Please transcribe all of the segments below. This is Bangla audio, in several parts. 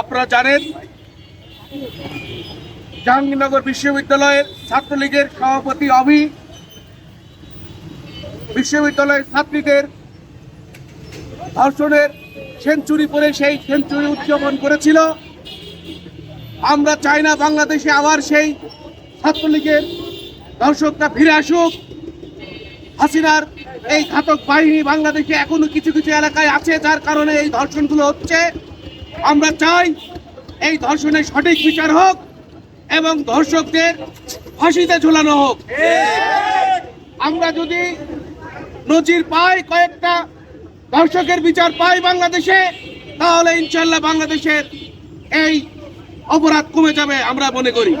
আপনারা জানেন, জাহাঙ্গীরনগর বিশ্ববিদ্যালয়ের ছাত্রলীগের সভাপতি অভি বিশ্ববিদ্যালয়ের ছাত্রীদের ধর্ষণের সেঞ্চুরি পরে সেই সেঞ্চুরি উদযাপন করেছিল। আমরা চাই না বাংলাদেশে আবার সেই ছাত্রলীগের দর্শকরা ফিরে আসুক। হাসিনার এই ঘাতক বাহিনী বাংলাদেশে এখনও কিছু কিছু এলাকায় আছে, যার কারণে এই ধর্ষণগুলো হচ্ছে। আমরা চাই এই ধর্ষণের সঠিক বিচার হোক এবং ধর্ষকদের ফাঁসিতে ঝোলানো হোক। আমরা যদি নজির পাই কয়েকটা ধর্ষকের বিচার পাই বাংলাদেশে, তাহলে ইনশাল্লাহ বাংলাদেশের এই অপরাধ কমে যাবে আমরা মনে করি।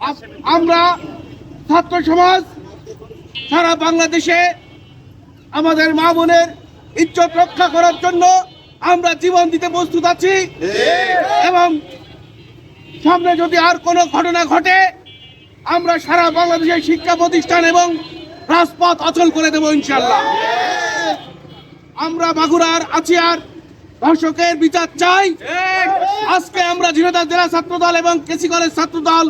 আম- আমরা ছাত্র সমাজ, সারা বাংলাদেশে আমাদের মা বোনের ইজ্জত রক্ষা করার জন্য আমরা জীবন দিতে প্রস্তুত আছি। এবং সামনে যদি আর কোনো ঘটনা ঘটে, আমরা সারা বাংলাদেশের শিক্ষা প্রতিষ্ঠান এবং রাজপথ অচল করে দেবো ইনশাল্লাহ আমরা বাগুড়ার আর ধর্ষকের বিচার চাই। আজকে আমরা ঝিনাইদহ জেলা ছাত্র দল এবং কেসি কলেজ ছাত্র দল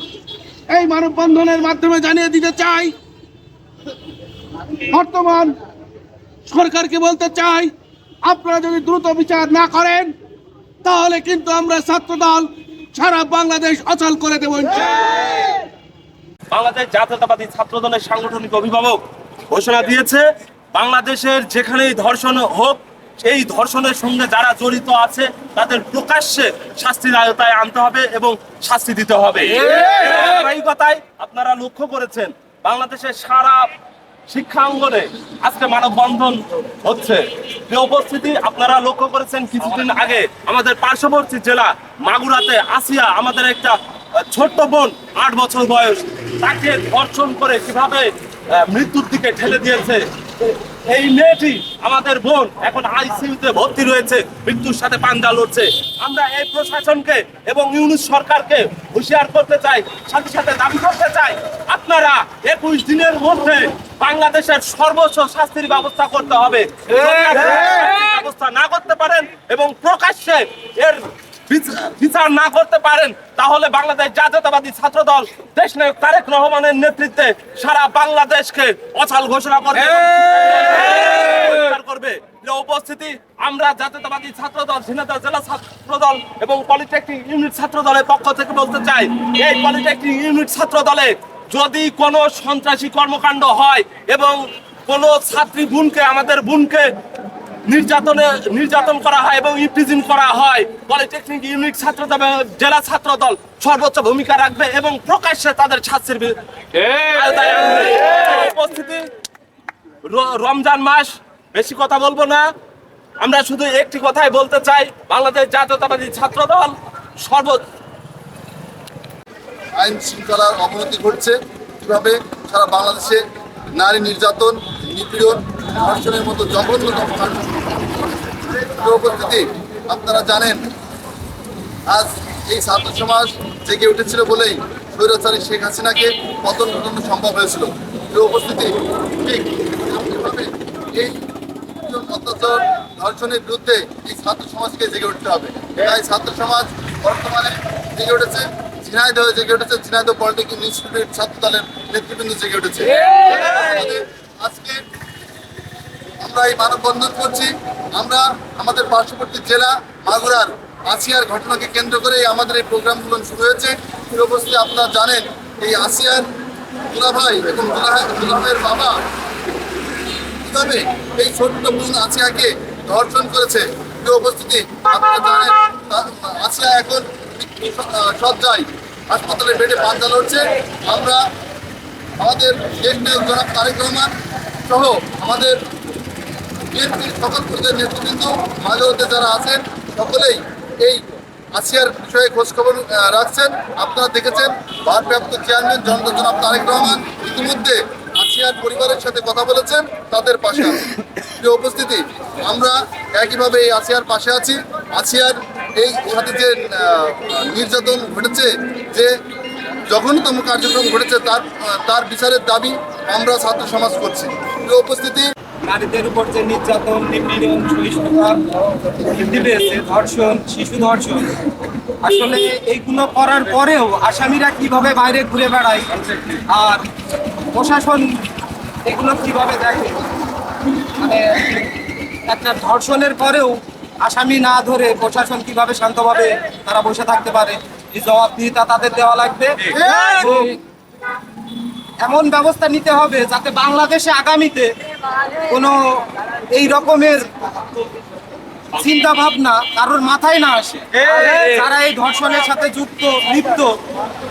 এই মানববন্ধনের মাধ্যমে জানিয়ে দিতে চাই। বর্তমান সরকারকে বলতে চাই আপনারা যদি দ্রুত বিচার না করেন তাহলে কিন্তু আমরা ছাত্র দল সারা বাংলাদেশ অচল করে দেবো। বাংলাদেশ জাতীয়তাবাদী ছাত্র দলের সাংগঠনিক অভিভাবক ঘোষণা দিয়েছে বাংলাদেশের যেখানেই ধর্ষণ হোক এই ধর্ষণের সঙ্গে যারা জড়িত আছে তাদের প্রকাশ্যে শাস্তির আয়তায় আনতে হবে এবং শাস্তি দিতে হবে এই আপনারা লক্ষ্য করেছেন বাংলাদেশের সারা শিক্ষা অঙ্গনে আজকে মানববন্ধন হচ্ছে। যে উপস্থিতি আপনারা লক্ষ্য করেছেন কিছুদিন আগে আমাদের পার্শ্ববর্তী জেলা মাগুরাতে আসিয়া আমাদের একটা ছোট্ট বোন আট বছর বয়স, তাকে ধর্ষণ করে কীভাবে মৃত্যুর দিকে ঠেলে দিয়েছে। এই মেয়েটি আমাদের বোন এখন আইসিইউতে ভর্তি রয়েছে মৃত্যুর সাথে পাঞ্জা লড়ছে। আমরা এই প্রশাসনকে এবং ইউনিট সরকারকে হুঁশিয়ার করতে চাই সাথে সাথে দাবি করতে চাই আপনারা একুশ দিনের মধ্যে বাংলাদেশের সর্বোচ্চ শাস্তির ব্যবস্থা করতে হবে। ব্যবস্থা না করতে পারেন এবং প্রকাশ্যে এর বিচার না করতে পারেন তাহলে বাংলাদেশ জাতীয়তাবাদী ছাত্র দল দেশ নায়ক তারেক রহমানের নেতৃত্বে সারা বাংলাদেশকে অচাল ঘোষণা করবে করবে। উপস্থিতি আমরা জাতীয়তাবাদী ছাত্র দল ঝিনাইদহ জেলা ছাত্র দল এবং পলিটেকনিক ইউনিট ছাত্র দলের পক্ষ থেকে বলতে চাই এই পলিটেকনিক ইউনিট ছাত্র দলে যদি কোনো সন্ত্রাসী কর্মকাণ্ড হয় এবং কোনো ছাত্রী বোনকে আমাদের বোনকে নির্যাতনে নির্যাতন করা হয় এবং ইপ্রিজিন করা হয়। পলিটেকনিক ইউনিট ছাত্র জেলা ছাত্র দল সর্বোচ্চ ভূমিকা রাখবে এবং প্রকাশ্যে তাদের ছাত্রীর। উপস্থিতি? রমজান মাস বেশি কথা বলব না। আমরা শুধু একটি কথাই বলতে চাই বাংলাদেশ জাতীয়তাবাদী ছাত্র দল সর্ব আইন শৃঙ্খলার অবনতি ঘটছে। কীভাবে সারা বাংলাদেশে নারী নির্যাতন নিপীড়ন ধর্ষণের মতো জঘন্যতম উপস্থিতি আপনারা জানেন আজ এই ছাত্র সমাজ জেগে উঠেছিল বলেই স্বৈরাচারী শেখ হাসিনাকে পতন ঘটানো সম্ভব হয়েছিল। উপস্থিতি ঠিক এই অত্যাচার ধর্ষণের বিরুদ্ধে এই ছাত্র সমাজকে জেগে উঠতে হবে। তাই ছাত্র সমাজ বর্তমানে জেগে উঠেছে ঝিনাইদহ জেগে উঠেছে ঝিনাইদহ পলিটেকনিক ইনস্টিটিউট ছাত্র দলের নেতৃবৃন্দ জেগে উঠেছে। আমরা এই মানববন্ধন করছি। আমরা আমাদের পার্শ্ববর্তী জেলা মাগুরার আসিয়ার ঘটনাকে কেন্দ্র করে আমাদের এই প্রোগ্রামগুলো শুরু হয়েছে। উপস্থিতি আপনারা জানেন, এই আসিয়ার দুলাভাই এবং দুলাভাই দুলাভাইয়ের বাবা কীভাবে এই ছোট্ট বোন আসিয়াকে ধর্ষণ করেছে? উপস্থিতি, আপনারা জানেন, আসিয়া এখন সজ্জায় হাসপাতালে বেডে পাঞ্জা লড়ছে। আমরা আমাদের দেশ জনাব তারেক রহমান সহ আমাদের বিএনপির সকল পর্যায়ের নেতৃবৃন্দ মাঝে যারা আছেন, সকলেই এই আসিয়ার বিষয়ে খোঁজখবর রাখছেন। আপনারা দেখেছেন ভারপ্রাপ্ত চেয়ারম্যান জনতা জনাব তারেক রহমান ইতিমধ্যে আসিয়ার পরিবারের সাথে কথা বলেছেন, তাদের পাশে আছেন। উপস্থিতি, আমরা একইভাবে এই আসিয়ার পাশে আছি। আসিয়ার এই সাথে যে নির্যাতন ঘটেছে, যে জঘন্যতম কার্যক্রম ঘটেছে, তার তার বিচারের দাবি আমরা ছাত্র সমাজ করছি। উপস্থিতি নারীদের উপর যে নির্যাতন নিপীড়ন সহিষ্ণুতা বৃদ্ধি পেয়েছে ধর্ষণ শিশু ধর্ষণ আসলে এইগুলো করার পরেও আসামিরা কীভাবে বাইরে ঘুরে বেড়ায় আর প্রশাসন এগুলো কীভাবে দেখে? মানে একটা ধর্ষণের পরেও আসামি না ধরে প্রশাসন কীভাবে শান্তভাবে তারা বসে থাকতে পারে? এই জবাবদিহিতা তাদের দেওয়া লাগবে। এমন ব্যবস্থা নিতে হবে যাতে বাংলাদেশে আগামীতে কোনো এই রকমের চিন্তা ভাবনা কারোর মাথায় না আসে। যারা এই ধর্ষণের সাথে যুক্ত, লিপ্ত,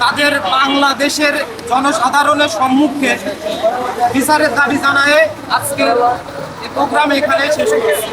তাদের বাংলাদেশের জনসাধারণের সম্মুখে বিচারের দাবি জানায় আজকে প্রোগ্রাম এখানে শেষ করছি